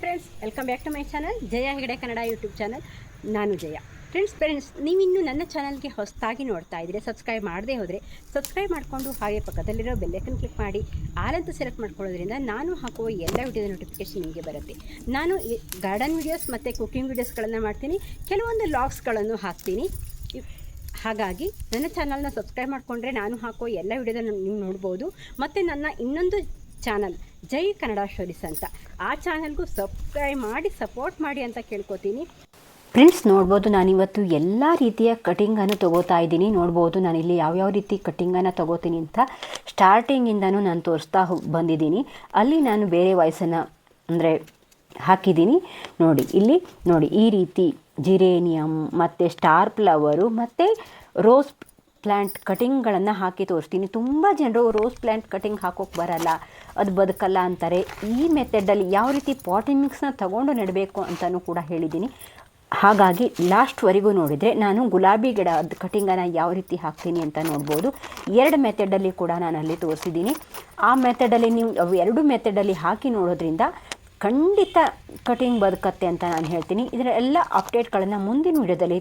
Friends welcome back to my channel Jaya Hegde Kannada YouTube channel ನಾನು Jaya. Friends friends ನೀವಿನ್ನೂ ನನ್ನ ಚಾನಲ್ಗೆ ಹೊಸದಾಗಿ ನೋಡ್ತಾ ಇದ್ದರೆ ಸಬ್ಸ್ಕ್ರೈಬ್ ಮಾಡದೇ ಹೋದರೆ ಸಬ್ಸ್ಕ್ರೈಬ್ ಮಾಡಿಕೊಂಡು ಹಾಗೆ ಪಕ್ಕದಲ್ಲಿರೋ ಬೆಲ್ಲೈಕನ್ ಕ್ಲಿಕ್ ಮಾಡಿ ಆಲಂತೂ ಸೆಲೆಕ್ಟ್ ಮಾಡ್ಕೊಳ್ಳೋದ್ರಿಂದ ನಾನು ಹಾಕುವ ಎಲ್ಲ ವಿಡಿಯೋದ ನೋಟಿಫಿಕೇಶನ್ ನಿಮಗೆ ಬರುತ್ತೆ. ನಾನು ಗಾರ್ಡನ್ ವೀಡಿಯೋಸ್ ಮತ್ತು ಕುಕಿಂಗ್ ವೀಡಿಯೋಸ್ಗಳನ್ನು ಮಾಡ್ತೀನಿ, ಕೆಲವೊಂದು ಲಾಗ್ಸ್ಗಳನ್ನು ಹಾಕ್ತೀನಿ. ಹಾಗಾಗಿ ನನ್ನ ಚಾನಲ್ನ ಸಬ್ಸ್ಕ್ರೈಬ್ ಮಾಡಿಕೊಂಡ್ರೆ ನಾನು ಹಾಕೋ ಎಲ್ಲ ವಿಡಿಯೋದ ನೀವು ನೋಡ್ಬೋದು. ಮತ್ತು ನನ್ನ ಇನ್ನೊಂದು ಚಾನಲ್ ಜೈ ಕನ್ನಡ ಸ್ಟೋರೀಸ್ ಅಂತ. ಆ ಚಾನಲ್ಗೂ ಸಬ್ಸ್ಕ್ರೈಬ್ ಮಾಡಿ, ಸಪೋರ್ಟ್ ಮಾಡಿ ಅಂತ ಕೇಳ್ಕೊತೀನಿ. ಫ್ರೆಂಡ್ಸ್, ನೋಡ್ಬೋದು ನಾನಿವತ್ತು ಎಲ್ಲ ರೀತಿಯ ಕಟಿಂಗನ್ನು ತೊಗೋತಾ ಇದ್ದೀನಿ. ನೋಡ್ಬೋದು ನಾನಿಲ್ಲಿ ಯಾವ್ಯಾವ ರೀತಿ ಕಟ್ಟಿಂಗನ್ನು ತೊಗೋತೀನಿ ಅಂತ ಸ್ಟಾರ್ಟಿಂಗಿಂದನೂ ನಾನು ತೋರಿಸ್ತಾ ಬಂದಿದ್ದೀನಿ. ಅಲ್ಲಿ ನಾನು ಬೇರೆ ವಾಯ್ಸನ್ನು ಅಂದರೆ ಹಾಕಿದ್ದೀನಿ. ನೋಡಿ, ಇಲ್ಲಿ ನೋಡಿ, ಈ ರೀತಿ ಜಿರೇನಿಯಮ್ ಮತ್ತು ಸ್ಟಾರ್ ಫ್ಲವರು, ಮತ್ತು ರೋಸ್ ಪ್ಲ್ಯಾಂಟ್ ಕಟಿಂಗ್ಗಳನ್ನು ಹಾಕಿ ತೋರಿಸ್ತೀನಿ. ತುಂಬ ಜನರು ರೋಸ್ ಪ್ಲ್ಯಾಂಟ್ ಕಟಿಂಗ್ ಹಾಕೋಕ್ಕೆ ಬರಲ್ಲ. ಅದು ಬದುಕಲ್ಲ ಅಂತಾರೆ. ಈ ಮೆಥಡಲ್ಲಿ ಯಾವ ರೀತಿ ಪಾಟಿಂಗ್ ಮಿಕ್ಸ್ನ ತಗೊಂಡು ನೆಡಬೇಕು ಅಂತಲೂ ಕೂಡ ಹೇಳಿದ್ದೀನಿ. ಹಾಗಾಗಿ ಲಾಸ್ಟ್ವರೆಗೂ ನೋಡಿದರೆ ನಾನು ಗುಲಾಬಿ ಗಿಡ ಅದು ಕಟಿಂಗನ್ನು ಯಾವ ರೀತಿ ಹಾಕ್ತೀನಿ ಅಂತ ನೋಡ್ಬೋದು. ಎರಡು ಮೆಥಡಲ್ಲಿ ಕೂಡ ನಾನು ಅಲ್ಲಿ ತೋರಿಸಿದ್ದೀನಿ. ಆ ಮೆಥಡಲ್ಲಿ ನೀವು, ಅವು ಎರಡು ಮೆಥಡಲ್ಲಿ ಹಾಕಿ ನೋಡೋದ್ರಿಂದ ಖಂಡಿತ ಕಟಿಂಗ್ ಬದುಕತ್ತೆ ಅಂತ ನಾನು ಹೇಳ್ತೀನಿ. ಇದರ ಎಲ್ಲ ಅಪ್ಡೇಟ್ಗಳನ್ನು ಮುಂದಿನ ವಿಡಿಯೋದಲ್ಲಿ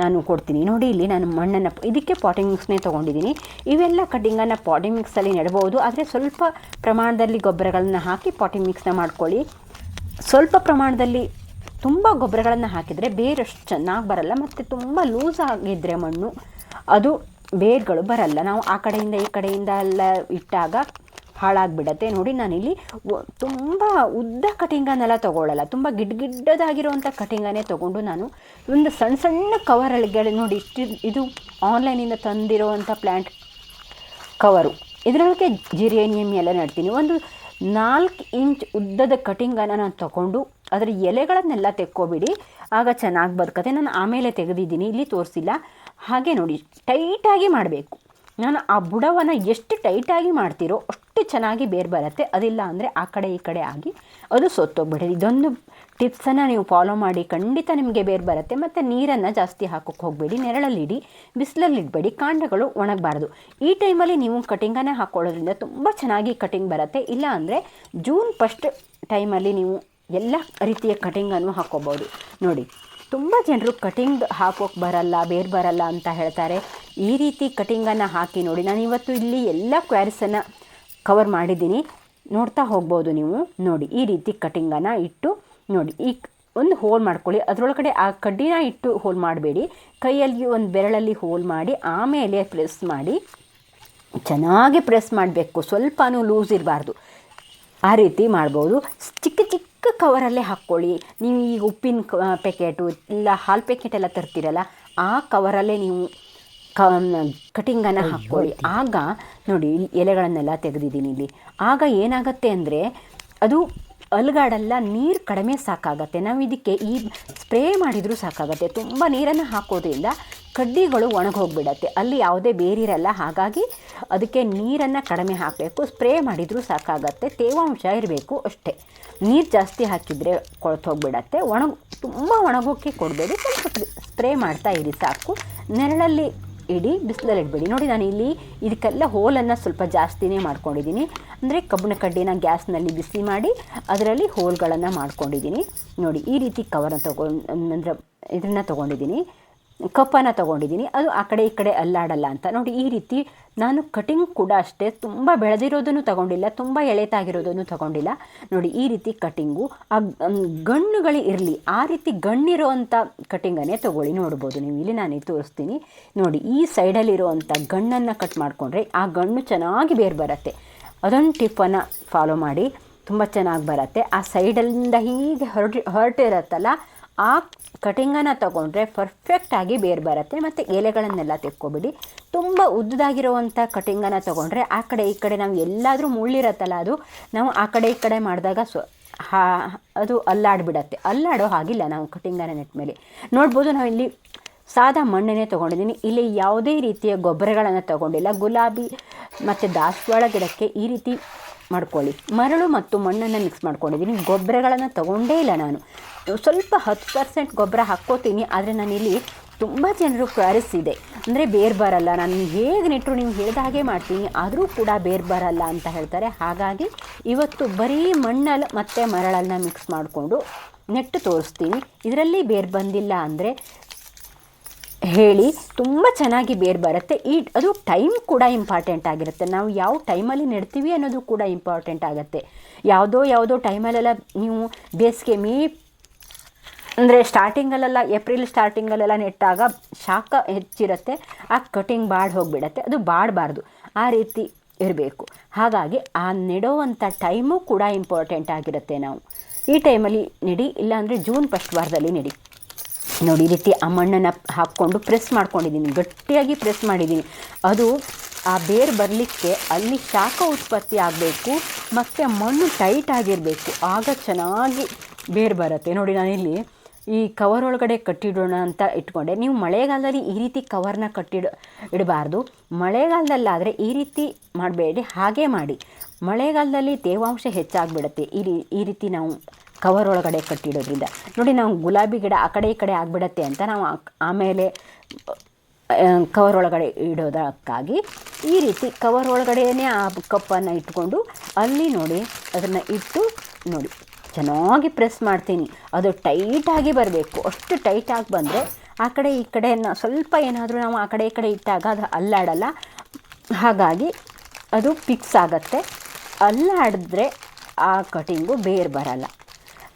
ನಾನು ಕೊಡ್ತೀನಿ. ನೋಡಿ ಇಲ್ಲಿ ನಾನು ಮಣ್ಣನ್ನು ಇದಕ್ಕೆ ಪಾಟಿಂಗ್ ಮಿಕ್ಸ್ನೇ ತೊಗೊಂಡಿದ್ದೀನಿ. ಇವೆಲ್ಲ ಕಟ್ಟಿಂಗನ್ನು ಪಾಟಿಂಗ್ ಮಿಕ್ಸಲ್ಲಿ ನೆಡಬಹುದು ಆದರೆ ಸ್ವಲ್ಪ ಪ್ರಮಾಣದಲ್ಲಿ ಗೊಬ್ಬರಗಳನ್ನು ಹಾಕಿ ಪಾಟಿಂಗ್ ಮಿಕ್ಸ್ನ ಮಾಡ್ಕೊಳ್ಳಿ. ಸ್ವಲ್ಪ ಪ್ರಮಾಣದಲ್ಲಿ ತುಂಬ ಗೊಬ್ಬರಗಳನ್ನು ಹಾಕಿದರೆ ಬೇರಷ್ಟು ಚೆನ್ನಾಗಿ ಬರಲ್ಲ. ಮತ್ತು ತುಂಬ ಲೂಸ್ ಆಗಿದ್ದರೆ ಮಣ್ಣು, ಅದು ಬೇರ್ಗಳು ಬರಲ್ಲ. ನಾವು ಆ ಕಡೆಯಿಂದ ಈ ಕಡೆಯಿಂದ ಎಲ್ಲ ಇಟ್ಟಾಗ ಹಾಳಾಗಿಬಿಡತ್ತೆ. ನೋಡಿ ನಾನಿಲ್ಲಿ ತುಂಬ ಉದ್ದ ಕಟಿಂಗನ್ನೆಲ್ಲ ತೊಗೊಳ್ಳಲ್ಲ ತುಂಬ ಗಿಡ್ ಗಿಡ್ಡದಾಗಿರುವಂಥ ಕಟಿಂಗನ್ನೇ ತೊಗೊಂಡು ನಾನು ಒಂದು ಸಣ್ಣ ಸಣ್ಣ ಕವರ್ಗಳಿಗೆ ನೋಡಿ ಇಷ್ಟು, ಇದು ಆನ್ಲೈನಿಂದ ತಂದಿರುವಂಥ ಪ್ಲ್ಯಾಂಟ್ ಕವರು. ಇದರೊಳಗೆ ಜಿರೇನಿಯಂ ಎಲ್ಲ ನೆಡ್ತೀನಿ. ಒಂದು ನಾಲ್ಕು ಇಂಚ್ ಉದ್ದದ ಕಟಿಂಗನ್ನು ನಾನು ತಗೊಂಡು ಅದರ ಎಲೆಗಳನ್ನೆಲ್ಲ ತೆಕ್ಕೋಬಿಡಿ. ಆಗ ಚೆನ್ನಾಗಿ ಬದುಕತ್ತೆ. ನಾನು ಆಮೇಲೆ ತೆಗೆದಿದ್ದೀನಿ. ಇಲ್ಲಿ ತೋರಿಸಿಲ್ಲ. ಹಾಗೆ ನೋಡಿ, ಟೈಟಾಗಿ ಮಾಡಬೇಕು. ನಾನು ಆ ಬುಡವನ್ನು ಎಷ್ಟು ಟೈಟಾಗಿ ಮಾಡ್ತೀರೋ ಅಷ್ಟು ಚೆನ್ನಾಗಿ ಬೇರೆ ಬರುತ್ತೆ. ಅದಿಲ್ಲ ಅಂದರೆ ಆ ಕಡೆ ಈ ಕಡೆ ಆಗಿ ಅದು ಸೊತ್ತೋಗ್ಬಿಡೋದು ಇದೊಂದು ಟಿಪ್ಸನ್ನು ನೀವು ಫಾಲೋ ಮಾಡಿ ಖಂಡಿತ ನಿಮಗೆ ಬೇರೆ ಬರುತ್ತೆ. ಮತ್ತು ನೀರನ್ನು ಜಾಸ್ತಿ ಹಾಕೋಕ್ಕೆ ಹೋಗಬೇಡಿ. ನೆರಳಲ್ಲಿಡಿ ಬಿಸಿಲಲ್ಲಿ ಇಡಬೇಡಿ ಕಾಂಡಗಳು ಒಣಗಬಾರ್ದು. ಈ ಟೈಮಲ್ಲಿ ನೀವು ಕಟಿಂಗನ್ನೇ ಹಾಕ್ಕೊಳ್ಳೋದ್ರಿಂದ ತುಂಬ ಚೆನ್ನಾಗಿ ಕಟಿಂಗ್ ಬರುತ್ತೆ. ಇಲ್ಲ ಅಂದರೆ ಜೂನ್ ಫಸ್ಟ್ ಟೈಮಲ್ಲಿ ನೀವು ಎಲ್ಲ ರೀತಿಯ ಕಟಿಂಗನ್ನು ಹಾಕ್ಕೋಬೋದು ನೋಡಿ, ತುಂಬ ಜನರು ಕಟಿಂಗ್ ಹಾಕೋಕ್ಕೆ ಬರಲ್ಲ, ಬೇರೆ ಬರಲ್ಲ ಅಂತ ಹೇಳ್ತಾರೆ. ಈ ರೀತಿ ಕಟಿಂಗನ್ನು ಹಾಕಿ ನೋಡಿ. ನಾನು ಇವತ್ತು ಇಲ್ಲಿ ಎಲ್ಲ ಕ್ವಾರಿಸನ್ನು ಕವರ್ ಮಾಡಿದ್ದೀನಿ. ನೋಡ್ತಾ ಹೋಗ್ಬೋದು ನೀವು. ನೋಡಿ, ಈ ರೀತಿ ಕಟಿಂಗನ್ನು ಇಟ್ಟು ನೋಡಿ. ಈ ಒಂದು ಹೋಲ್ ಮಾಡ್ಕೊಳ್ಳಿ. ಅದರೊಳಗಡೆ ಆ ಕಡ್ಡಿನ ಇಟ್ಟು ಹೋಲ್ ಮಾಡಬೇಡಿ. ಕೈಯಲ್ಲಿ ಒಂದು ಬೆರಳಲ್ಲಿ ಹೋಲ್ ಮಾಡಿ, ಆಮೇಲೆ ಪ್ರೆಸ್ ಮಾಡಿ. ಚೆನ್ನಾಗಿ ಪ್ರೆಸ್ ಮಾಡಬೇಕು. ಸ್ವಲ್ಪನೂ ಲೂಸ್ ಇರಬಾರ್ದು. ಆ ರೀತಿ ಮಾಡ್ಬೋದು. ಚಿಕ್ಕ ಚಿಕ್ಕ ಕವರಲ್ಲೇ ಹಾಕ್ಕೊಳ್ಳಿ. ನೀವು ಈಗ ಉಪ್ಪಿನ ಪ್ಯಾಕೆಟು ಇಲ್ಲ, ಹಾಲು ಪ್ಯಾಕೆಟ್ ಎಲ್ಲ ತರ್ತೀರಲ್ಲ, ಆ ಕವರಲ್ಲೇ ನೀವು ಕ ಕಟಿಂಗನ್ನು ಹಾಕ್ಕೊಳ್ಳಿ. ಆಗ ನೋಡಿ ಎಲೆಗಳನ್ನೆಲ್ಲ ತೆಗೆದಿದ್ದೀನಿ ಇಲ್ಲಿ. ಆಗ ಏನಾಗುತ್ತೆ ಅಂದರೆ ಅದು ಅಲ್ಗಾಡಲ್ಲ ನೀರು ಕಡಿಮೆ ಸಾಕಾಗತ್ತೆ. ನಾವು ಇದಕ್ಕೆ ಈ ಸ್ಪ್ರೇ ಮಾಡಿದರೂ ಸಾಕಾಗತ್ತೆ. ತುಂಬ ನೀರನ್ನು ಹಾಕೋದ್ರಿಂದ ಕಡ್ಡಿಗಳು ಒಣಗೋಗ್ಬಿಡತ್ತೆ. ಅಲ್ಲಿ ಯಾವುದೇ ಬೇರಿರಲ್ಲ. ಹಾಗಾಗಿ ಅದಕ್ಕೆ ನೀರನ್ನು ಕಡಿಮೆ ಹಾಕಬೇಕು. ಸ್ಪ್ರೇ ಮಾಡಿದರೂ ಸಾಕಾಗತ್ತೆ. ತೇವಾಂಶ ಇರಬೇಕು ಅಷ್ಟೇ. ನೀರು ಜಾಸ್ತಿ ಹಾಕಿದರೆ ಕೊಳ್ತೋಗ್ಬಿಡತ್ತೆ. ಒಣಗ ತುಂಬ ಒಣಗೋಕ್ಕೆ ಕೊಡಬೇಡಿ. ಸ್ವಲ್ಪ ಸ್ಪ್ರೇ ಮಾಡ್ತಾ ಇರಿ ಸಾಕು. ನೆರಳಲ್ಲಿ ಇಡಿ ಬಿಸಿಲಲ್ಲಿ ಇಡಬೇಡಿ. ನೋಡಿ ನಾನು ಇಲ್ಲಿ ಇದಕ್ಕೆಲ್ಲ ಹೋಲನ್ನು ಸ್ವಲ್ಪ ಜಾಸ್ತಿನೇ ಮಾಡ್ಕೊಂಡಿದ್ದೀನಿ. ಅಂದರೆ ಕಬ್ಬಿಣ ಕಡ್ಡಿನ ಗ್ಯಾಸ್ನಲ್ಲಿ ಬಿಸಿ ಮಾಡಿ ಅದರಲ್ಲಿ ಹೋಲ್ಗಳನ್ನು ಮಾಡ್ಕೊಂಡಿದ್ದೀನಿ. ನೋಡಿ ಈ ರೀತಿ ಕವರನ್ನು ತಗೊಂಡು ಅಂದರೆ ಇದನ್ನು ತೊಗೊಂಡಿದ್ದೀನಿ. ಕಪ್ಪನ್ನು ತೊಗೊಂಡಿದ್ದೀನಿ. ಅದು ಆ ಕಡೆ ಈ ಕಡೆ ಅಲ್ಲಾಡಲ್ಲ ಅಂತ. ನೋಡಿ, ಈ ರೀತಿ ನಾನು ಕಟಿಂಗ್ ಕೂಡ ಅಷ್ಟೇ ತುಂಬ ಬೆಳೆದಿರೋದನ್ನು ತಗೊಂಡಿಲ್ಲ, ತುಂಬ ಎಳೆತಾಗಿರೋದನ್ನು ತಗೊಂಡಿಲ್ಲ. ನೋಡಿ, ಈ ರೀತಿ ಕಟಿಂಗು, ಆ ಗಣ್ಣುಗಳು ಇರಲಿ, ಆ ರೀತಿ ಗಣ್ಣಿರುವಂಥ ಕಟಿಂಗನ್ನೇ ತೊಗೊಳ್ಳಿ. ನೋಡ್ಬೋದು, ನೀವು ಇಲ್ಲಿ ನಾನು ತೋರಿಸ್ತೀನಿ. ನೋಡಿ, ಈ ಸೈಡಲ್ಲಿರುವಂಥ ಗಣ್ಣನ್ನು ಕಟ್ ಮಾಡಿಕೊಂಡ್ರೆ ಆ ಗಣ್ಣು ಚೆನ್ನಾಗಿ ಬೇರೆ ಬರುತ್ತೆ. ಅದೊಂದು ಟಿಪ್ಪನ್ನು ಫಾಲೋ ಮಾಡಿ, ತುಂಬ ಚೆನ್ನಾಗಿ ಬರುತ್ತೆ. ಆ ಸೈಡಲ್ಲಿಂದ ಹೀಗೆ ಹೊರಟಿ, ಹೊರಟಿರುತ್ತಲ್ಲ ಆ ಕಟಿಂಗನ್ನು ತಗೊಂಡ್ರೆ ಪರ್ಫೆಕ್ಟಾಗಿ ಬೇರು ಬರುತ್ತೆ. ಮತ್ತು ಎಲೆಗಳನ್ನೆಲ್ಲ ತೆಕ್ಕೊಬಿಡಿ. ತುಂಬ ಉದ್ದದಾಗಿರುವಂಥ ಕಟಿಂಗನ್ನು ತೊಗೊಂಡ್ರೆ ಆ ಕಡೆ ಈ ಕಡೆ ನಾವು ಎಲ್ಲಾದರೂ ಮುಳ್ಳಿರತ್ತಲ್ಲ ಅದು, ನಾವು ಆ ಕಡೆ ಈ ಕಡೆ ಮಾಡಿದಾಗ ಸ್ವ ಹಾ, ಅದು ಅಲ್ಲಾಡ್ಬಿಡತ್ತೆ. ಅಲ್ಲಾಡೋ ಹಾಗಿಲ್ಲ ನಾವು ಕಟಿಂಗನ್ನು ನೆಟ್ಟ ಮೇಲೆ. ನೋಡ್ಬೋದು ನಾವು ಇಲ್ಲಿ ಸಾದಾ ಮಣ್ಣನ್ನೇ ತೊಗೊಂಡಿದ್ದೀನಿ ಇಲ್ಲಿ ಯಾವುದೇ ರೀತಿಯ ಗೊಬ್ಬರಗಳನ್ನು ತೊಗೊಂಡಿಲ್ಲ. ಗುಲಾಬಿ ಮತ್ತು ದಾಸವಾಳ ಗಿಡಕ್ಕೆ ಈ ರೀತಿ ಮಾಡ್ಕೊಳ್ಳಿ. ಮರಳು ಮತ್ತು ಮಣ್ಣನ್ನು ಮಿಕ್ಸ್ ಮಾಡ್ಕೊಂಡಿದ್ದೀನಿ ಗೊಬ್ಬರಗಳನ್ನು ತೊಗೊಂಡೇ ಇಲ್ಲ ನಾನು. ಸ್ವಲ್ಪ ಹತ್ತು ಪರ್ಸೆಂಟ್ ಗೊಬ್ಬರ ಹಾಕ್ಕೋತೀನಿ, ಆದರೆ ನಾನಿಲ್ಲಿ ತುಂಬ ಜನರು ಕರೆಸಿದೆ ಅಂದರೆ ಬೇರು ಬರಲ್ಲ. ನಾನು ಹೇಗೆ ನೆಟ್ಟರು ನೀವು ಹೇಳಿದ ಹಾಗೆ ಮಾಡ್ತೀನಿ, ಆದರೂ ಕೂಡ ಬೇರು ಬರಲ್ಲ ಅಂತ ಹೇಳ್ತಾರೆ. ಹಾಗಾಗಿ ಇವತ್ತು ಬರೀ ಮಣ್ಣಲ್ಲಿ ಮತ್ತು ಮರಳನ್ನು ಮಿಕ್ಸ್ ಮಾಡಿಕೊಂಡು ನೆಟ್ಟು ತೋರಿಸ್ತೀನಿ. ಇದರಲ್ಲಿ ಬೇರು ಬಂದಿಲ್ಲ ಅಂದರೆ ಹೇಳಿ ತುಂಬ ಚೆನ್ನಾಗಿ ಬೇರು ಬರುತ್ತೆ. ಈ ಅದು ಟೈಮ್ ಕೂಡ ಇಂಪಾರ್ಟೆಂಟ್ ಆಗಿರುತ್ತೆ. ನಾವು ಯಾವ ಟೈಮಲ್ಲಿ ನೆಡ್ತೀವಿ ಅನ್ನೋದು ಕೂಡ ಇಂಪಾರ್ಟೆಂಟ್ ಆಗುತ್ತೆ. ಯಾವುದೋ ಯಾವುದೋ ಟೈಮಲ್ಲೆಲ್ಲ ನೀವು ಬೇಸಿಗೆ ಮೇ ಅಂದರೆ ಸ್ಟಾರ್ಟಿಂಗಲ್ಲೆಲ್ಲ ಏಪ್ರಿಲ್ ಸ್ಟಾರ್ಟಿಂಗಲ್ಲೆಲ್ಲ ನೆಟ್ಟಾಗ ಶಾಖ ಹೆಚ್ಚಿರುತ್ತೆ, ಆ ಕಟಿಂಗ್ ಬಾಡ್ ಹೋಗಿಬಿಡತ್ತೆ, ಅದು ಬಾಡಬಾರ್ದು, ಆ ರೀತಿ ಇರಬೇಕು. ಹಾಗಾಗಿ ಆ ನೆಡೋವಂಥ ಟೈಮು ಕೂಡ ಇಂಪಾರ್ಟೆಂಟ್ ಆಗಿರುತ್ತೆ ನಾವು. ಈ ಟೈಮಲ್ಲಿ ನೆಡಿ, ಇಲ್ಲಾಂದರೆ ಜೂನ್ ಫಸ್ಟ್ ವಾರದಲ್ಲಿ ನೆಡಿ. ನೋಡಿ, ಈ ರೀತಿ ಆ ಮಣ್ಣನ್ನು ಹಾಕ್ಕೊಂಡು ಪ್ರೆಸ್ ಮಾಡ್ಕೊಂಡಿದ್ದೀನಿ, ಗಟ್ಟಿಯಾಗಿ ಪ್ರೆಸ್ ಮಾಡಿದ್ದೀನಿ. ಅದು ಆ ಬೇರು ಬರಲಿಕ್ಕೆ ಅಲ್ಲಿ ಶಾಖ ಉತ್ಪತ್ತಿ ಆಗಬೇಕು, ಮತ್ತು ಮಣ್ಣು ಟೈಟ್ ಆಗಿರಬೇಕು, ಆಗ ಚೆನ್ನಾಗಿ ಬೇರು ಬರುತ್ತೆ. ನೋಡಿ, ನಾನಿಲ್ಲಿ ಈ ಕವರ್ ಒಳಗಡೆ ಕಟ್ಟಿಡೋಣ ಅಂತ ಇಟ್ಕೊಂಡೆ. ನೀವು ಮಳೆಗಾಲದಲ್ಲಿ ಈ ರೀತಿ ಕವರ್ನ ಕಟ್ಟಿಡ, ಇಡಬಾರ್ದು. ಮಳೆಗಾಲದಲ್ಲಾದರೆ ಈ ರೀತಿ ಮಾಡಬೇಡಿ, ಹಾಗೆ ಮಾಡಿ. ಮಳೆಗಾಲದಲ್ಲಿ ತೇವಾಂಶ ಹೆಚ್ಚಾಗಿಬಿಡುತ್ತೆ. ಈ ರೀ, ಈ ರೀತಿ ನಾವು ಕವರ್ ಒಳಗಡೆ ಕಟ್ಟಿಡೋದ್ರಿಂದ. ನೋಡಿ, ನಾವು ಗುಲಾಬಿ ಗಿಡ ಆ ಕಡೆ ಈ ಕಡೆ ಆಗಿಬಿಡತ್ತೆ ಅಂತ ನಾವು ಆಮೇಲೆ ಕವರ್ ಒಳಗಡೆ ಇಡೋದಕ್ಕಾಗಿ ಈ ರೀತಿ ಕವರ್ ಒಳಗಡೆಯೇ ಆ ಕಪ್ಪನ್ನು ಇಟ್ಕೊಂಡು ಅಲ್ಲಿ ನೋಡಿ, ಅದನ್ನು ಇಟ್ಟು ನೋಡಿ. ಚೆನ್ನಾಗಿ ಪ್ರೆಸ್ ಮಾಡ್ತೀನಿ. ಅದು ಟೈಟಾಗಿ ಬರಬೇಕು. ಅಷ್ಟು ಟೈಟಾಗಿ ಬಂದರೆ ಆ ಕಡೆ ಈ ಕಡೆ ಸ್ವಲ್ಪ ಏನಾದರೂ ನಾವು ಆ ಕಡೆ ಈ ಕಡೆ ಇಟ್ಟಾಗ ಅದು ಅಲ್ಲಾಡಲ್ಲ. ಹಾಗಾಗಿ ಅದು ಫಿಕ್ಸ್ ಆಗುತ್ತೆ. ಅಲ್ಲಾಡಿದ್ರೆ ಆ ಕಟಿಂಗು ಬೇರೆ ಬರಲ್ಲ.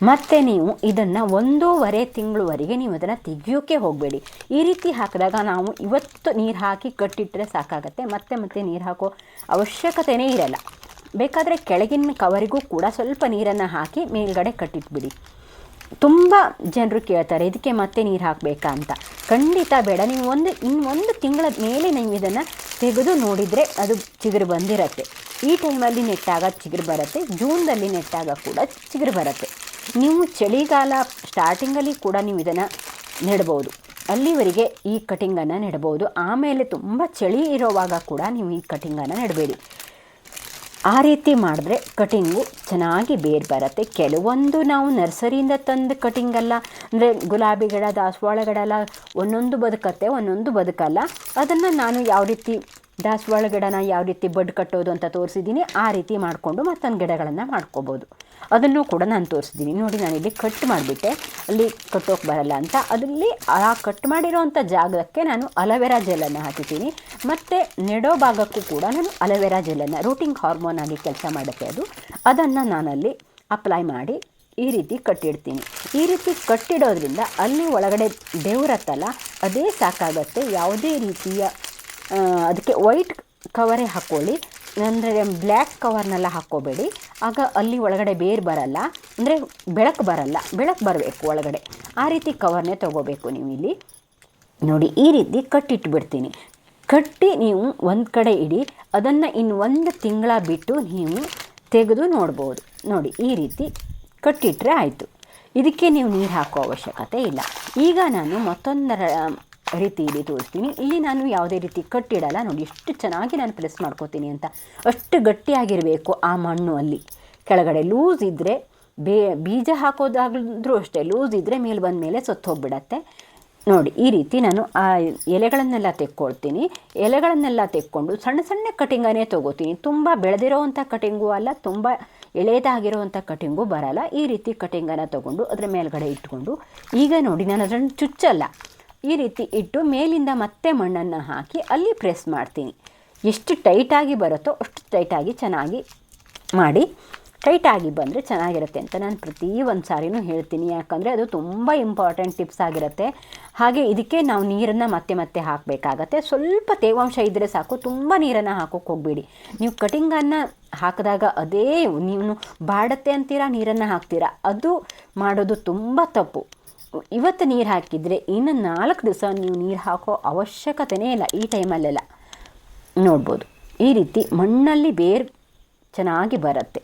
ಮತ್ತು ನೀವು ಇದನ್ನು ಒಂದೂವರೆ ತಿಂಗಳವರೆಗೆ ನೀವು ಅದನ್ನು ತೆಗಿಯೋಕ್ಕೆ ಹೋಗಬೇಡಿ. ಈ ರೀತಿ ಹಾಕಿದಾಗ ನಾವು ಇವತ್ತು ನೀರು ಹಾಕಿ ಕಟ್ಟಿಟ್ಟರೆ ಸಾಕಾಗತ್ತೆ. ಮತ್ತೆ ಮತ್ತೆ ನೀರು ಹಾಕೋ ಅವಶ್ಯಕತೆಯೇ ಇರಲ್ಲ. ಬೇಕಾದರೆ ಕೆಳಗಿನ ಕವರಿಗೂ ಕೂಡ ಸ್ವಲ್ಪ ನೀರನ್ನು ಹಾಕಿ ಮೇಲ್ಗಡೆ ಕಟ್ಟಿಟ್ಬಿಡಿ. ತುಂಬ ಜನರು ಕೇಳ್ತಾರೆ, ಇದಕ್ಕೆ ಮತ್ತೆ ನೀರು ಹಾಕಬೇಕಾ ಅಂತ. ಖಂಡಿತ ಬೇಡ, ನೀವು ಒಂದು ಇನ್ನೊಂದು ತಿಂಗಳ ಮೇಲೆ ನೀವು ಇದನ್ನು ತೆಗೆದು ನೋಡಿದರೆ ಅದು ಚಿಗುರು ಬಂದಿರತ್ತೆ. ಈ ಟೈಮಲ್ಲಿ ನೆಟ್ಟಾಗ ಚಿಗುರು ಬರುತ್ತೆ ಜೂನ್ದಲ್ಲಿ ನೆಟ್ಟಾಗ ಕೂಡ ಚಿಗುರು ಬರುತ್ತೆ. ನೀವು ಚಳಿಗಾಲ ಸ್ಟಾರ್ಟಿಂಗಲ್ಲಿ ಕೂಡ ನೀವು ಇದನ್ನು ನೆಡ್ಬೋದು. ಅಲ್ಲಿವರೆಗೆ ಈ ಕಟಿಂಗನ್ನು ನೆಡ್ಬೋದು. ಆಮೇಲೆ ತುಂಬ ಚಳಿ ಇರೋವಾಗ ಕೂಡ ನೀವು ಈ ಕಟಿಂಗನ್ನು ನೆಡಬೇಡಿ. ಆ ರೀತಿ ಮಾಡಿದ್ರೆ ಕಟಿಂಗು ಚೆನ್ನಾಗಿ ಬೇರು ಬರುತ್ತೆ. ಕೆಲವೊಂದು ನಾವು ನರ್ಸರಿಯಿಂದ ತಂದು ಕಟಿಂಗಲ್ಲ, ಅಂದರೆ ಗುಲಾಬಿ ಗಿಡ ದಾಸವಾಳ ಗಿಡ ಎಲ್ಲ ಒಂದೊಂದು ಬದುಕತ್ತೆ, ಒಂದೊಂದು ಬದುಕಲ್ಲ. ಅದನ್ನು ನಾನು ಯಾವ ರೀತಿ ದಾಸವಾಳ ಗಿಡನ ಯಾವ ರೀತಿ ಬಡ್ ಕಟ್ಟೋದು ಅಂತ ತೋರಿಸಿದ್ದೀನಿ, ಆ ರೀತಿ ಮಾಡಿಕೊಂಡು ಮತ್ತೊಂದು ಗಿಡಗಳನ್ನು ಮಾಡ್ಕೋಬೋದು. ಅದನ್ನು ಕೂಡ ನಾನು ತೋರಿಸಿದ್ದೀನಿ. ನೋಡಿ, ನಾನು ಇಲ್ಲಿ ಕಟ್ ಮಾಡಿಬಿಟ್ಟೆ. ಅಲ್ಲಿ ಕಟ್ಟೋಕೆ ಬರಲ್ಲ ಅಂತ. ಅದರಲ್ಲಿ ಆ ಕಟ್ ಮಾಡಿರೋವಂಥ ಜಾಗಕ್ಕೆ ನಾನು ಅಲವೆರಾ ಜೆಲ್ಲನ್ನು ಹಾಕಿದ್ದೀನಿ. ಮತ್ತು ನೆಡೋ ಭಾಗಕ್ಕೂ ಕೂಡ ನಾನು ಅಲವೆರಾ ಜೆಲ್ಲನ್ನು, ರೂಟಿಂಗ್ ಹಾರ್ಮೋನ್ ಆಗಿ ಕೆಲಸ ಮಾಡುತ್ತೆ ಅದು. ಅದನ್ನು ನಾನಲ್ಲಿ ಅಪ್ಲೈ ಮಾಡಿ ಈ ರೀತಿ ಕಟ್ಟಿಡ್ತೀನಿ. ಈ ರೀತಿ ಕಟ್ಟಿಡೋದ್ರಿಂದ ಅಲ್ಲಿ ಒಳಗಡೆ ದೇವ್ರತ್ತಲ್ಲ ಅದೇ ಸಾಕಾಗತ್ತೆ. ಯಾವುದೇ ರೀತಿಯ ಅದಕ್ಕೆ ವೈಟ್ ಕವರೇ ಹಾಕ್ಕೊಳ್ಳಿ. ಅಂದರೆ ಬ್ಲ್ಯಾಕ್ ಕವರ್ನೆಲ್ಲ ಹಾಕ್ಕೋಬೇಡಿ. ಆಗ ಅಲ್ಲಿ ಒಳಗಡೆ ಬೇರು ಬರಲ್ಲ. ಅಂದರೆ ಬೆಳಕು ಬರಲ್ಲ. ಬೆಳಕು ಬರಬೇಕು ಒಳಗಡೆ. ಆ ರೀತಿ ಕವರ್ನೇ ತೊಗೋಬೇಕು ನೀವು ಇಲ್ಲಿ. ನೋಡಿ, ಈ ರೀತಿ ಕಟ್ಟಿಟ್ಬಿಡ್ತೀನಿ ಕಟ್ಟಿ ನೀವು ಒಂದು ಕಡೆ ಇಡಿ. ಅದನ್ನು ಇನ್ನು ಒಂದು ತಿಂಗಳ ಬಿಟ್ಟು ನೀವು ತೆಗೆದು ನೋಡ್ಬೋದು. ನೋಡಿ, ಈ ರೀತಿ ಕಟ್ಟಿಟ್ರೆ ಆಯಿತು. ಇದಕ್ಕೆ ನೀವು ನೀರು ಹಾಕೋ ಅವಶ್ಯಕತೆ ಇಲ್ಲ. ಈಗ ನಾನು ಮತ್ತೊಂದರ ರೀತಿಯಲ್ಲಿ ತೋರಿಸ್ತೀನಿ. ಇಲ್ಲಿ ನಾನು ಯಾವುದೇ ರೀತಿ ಕಟ್ಟಿಡಲ್ಲ. ನೋಡಿ, ಎಷ್ಟು ಚೆನ್ನಾಗಿ ನಾನು ಪ್ರೆಸ್ ಮಾಡ್ಕೋತೀನಿ ಅಂತ. ಅಷ್ಟು ಗಟ್ಟಿಯಾಗಿರಬೇಕು ಆ ಮಣ್ಣು ಅಲ್ಲಿ. ಕೆಳಗಡೆ ಲೂಸ್ ಇದ್ದರೆ ಬೇ, ಬೀಜ ಹಾಕೋದಾಗಿದ್ರೂ ಅಷ್ಟೇ, ಲೂಸ್ ಇದ್ದರೆ ಮೇಲೆ ಬಂದ ಮೇಲೆ ಸತ್ತು ಹೋಗ್ಬಿಡತ್ತೆ. ನೋಡಿ, ಈ ರೀತಿ ನಾನು ಆ ಎಲೆಗಳನ್ನೆಲ್ಲ ತೆಕ್ಕೊಳ್ತೀನಿ. ಎಲೆಗಳನ್ನೆಲ್ಲ ತೆಕ್ಕೊಂಡು ಸಣ್ಣ ಸಣ್ಣ ಕಟಿಂಗನ್ನೇ ತೊಗೋತೀನಿ. ತುಂಬ ಬೆಳೆದಿರೋವಂಥ ಕಟಿಂಗು ಅಲ್ಲ, ತುಂಬ ಎಳೆದಾಗಿರೋವಂಥ ಕಟಿಂಗು ಬರಲ್ಲ. ಈ ರೀತಿ ಕಟಿಂಗನ್ನು ತೊಗೊಂಡು ಅದರ ಮೇಲ್ಗಡೆ ಇಟ್ಕೊಂಡು, ಈಗ ನೋಡಿ, ನಾನು ಅದನ್ನು ಚುಚ್ಚಲ್ಲ. ಈ ರೀತಿ ಇಟ್ಟು ಮೇಲಿಂದ ಮತ್ತೆ ಮಣ್ಣನ್ನು ಹಾಕಿ ಅಲ್ಲಿ ಪ್ರೆಸ್ ಮಾಡ್ತೀನಿ. ಎಷ್ಟು ಟೈಟಾಗಿ ಬರುತ್ತೋ ಅಷ್ಟು ಟೈಟಾಗಿ ಚೆನ್ನಾಗಿ ಮಾಡಿ. ಟೈಟಾಗಿ ಬಂದರೆ ಚೆನ್ನಾಗಿರುತ್ತೆ ಅಂತ ನಾನು ಪ್ರತಿ ಒಂದು ಸಾರಿನೂ ಹೇಳ್ತೀನಿ. ಯಾಕಂದರೆ ಅದು ತುಂಬ ಇಂಪಾರ್ಟೆಂಟ್ ಟಿಪ್ಸ್ ಆಗಿರುತ್ತೆ. ಹಾಗೆ ಇದಕ್ಕೆ ನಾವು ನೀರನ್ನು ಮತ್ತೆ ಮತ್ತೆ ಹಾಕಬೇಕಾಗತ್ತೆ. ಸ್ವಲ್ಪ ತೇವಾಂಶ ಇದ್ದರೆ ಸಾಕು. ತುಂಬ ನೀರನ್ನು ಹಾಕೋಕೆ ಹೋಗಬೇಡಿ. ನೀವು ಕಟಿಂಗನ್ನು ಹಾಕಿದಾಗ ಅದೇ ನೀವು ಬಾಡತ್ತೆ ಅಂತೀರಾ, ನೀರನ್ನು ಹಾಕ್ತೀರಾ? ಅದು ಮಾಡೋದು ತುಂಬ ತಪ್ಪು. ಇವತ್ತು ನೀರು ಹಾಕಿದರೆ ಇನ್ನು ನಾಲ್ಕು ದಿವಸ ನೀವು ನೀರು ಹಾಕೋ ಅವಶ್ಯಕತೆಯೇ ಇಲ್ಲ, ಈ ಟೈಮಲ್ಲೆಲ್ಲ. ನೋಡ್ಬೋದು. ಈ ರೀತಿ ಮಣ್ಣಲ್ಲಿ ಬೇರು ಚೆನ್ನಾಗಿ ಬರುತ್ತೆ.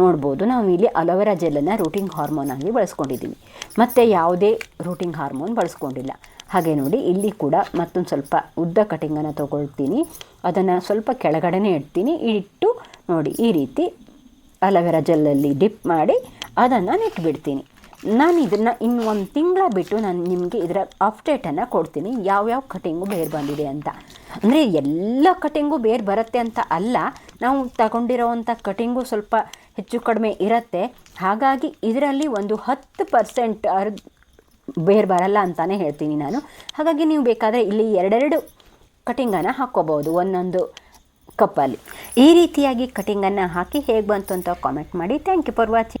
ನೋಡ್ಬೋದು, ನಾವು ಇಲ್ಲಿ ಅಲೋವೆರಾ ಜೆಲ್ಲನ್ನು ರೂಟಿಂಗ್ ಹಾರ್ಮೋನ್ ಆಗಿ ಬಳಸ್ಕೊಂಡಿದ್ದೀವಿ ಮತ್ತು ಯಾವುದೇ ರೂಟಿಂಗ್ ಹಾರ್ಮೋನ್ ಬಳಸ್ಕೊಂಡಿಲ್ಲ. ಹಾಗೆ ನೋಡಿ, ಇಲ್ಲಿ ಕೂಡ ಮತ್ತೊಂದು ಸ್ವಲ್ಪ ಉದ್ದ ಕಟಿಂಗನ್ನು ತೊಗೊಳ್ತೀನಿ. ಅದನ್ನು ಸ್ವಲ್ಪ ಕೆಳಗಡೆನೇ ಇಡ್ತೀನಿ. ಇಟ್ಟು ನೋಡಿ, ಈ ರೀತಿ ಅಲೋವೆರಾ ಜೆಲ್ಲಲ್ಲಿ ಡಿಪ್ ಮಾಡಿ ಅದನ್ನು ನೆಟ್ಬಿಡ್ತೀನಿ. ನಾನು ಇದನ್ನು ಇನ್ನು ಒಂದು ತಿಂಗಳ ಬಿಟ್ಟು ನಾನು ನಿಮಗೆ ಇದರ ಅಪ್ಡೇಟನ್ನು ಕೊಡ್ತೀನಿ. ಯಾವ್ಯಾವ ಕಟಿಂಗು ಬೇರೆ ಬಂದಿದೆ ಅಂತ. ಅಂದರೆ ಎಲ್ಲ ಕಟಿಂಗು ಬೇರೆ ಬರುತ್ತೆ ಅಂತ ಅಲ್ಲ, ನಾವು ತಗೊಂಡಿರೋವಂಥ ಕಟಿಂಗು ಸ್ವಲ್ಪ ಹೆಚ್ಚು ಕಡಿಮೆ ಇರುತ್ತೆ. ಹಾಗಾಗಿ ಇದರಲ್ಲಿ ಒಂದು ಹತ್ತು ಪರ್ಸೆಂಟ್ ಬೇರೆ ಬರಲ್ಲ ಅಂತಲೇ ಹೇಳ್ತೀನಿ ನಾನು. ಹಾಗಾಗಿ ನೀವು ಬೇಕಾದರೆ ಇಲ್ಲಿ ಎರಡೆರಡು ಕಟಿಂಗನ್ನು ಹಾಕ್ಕೋಬೋದು ಒಂದೊಂದು ಕಪ್ಪಲ್ಲಿ ಈ ರೀತಿಯಾಗಿ ಕಟಿಂಗನ್ನು ಹಾಕಿ ಹೇಗೆ ಬಂತು ಅಂತ ಕಾಮೆಂಟ್ ಮಾಡಿ. Thank you for watching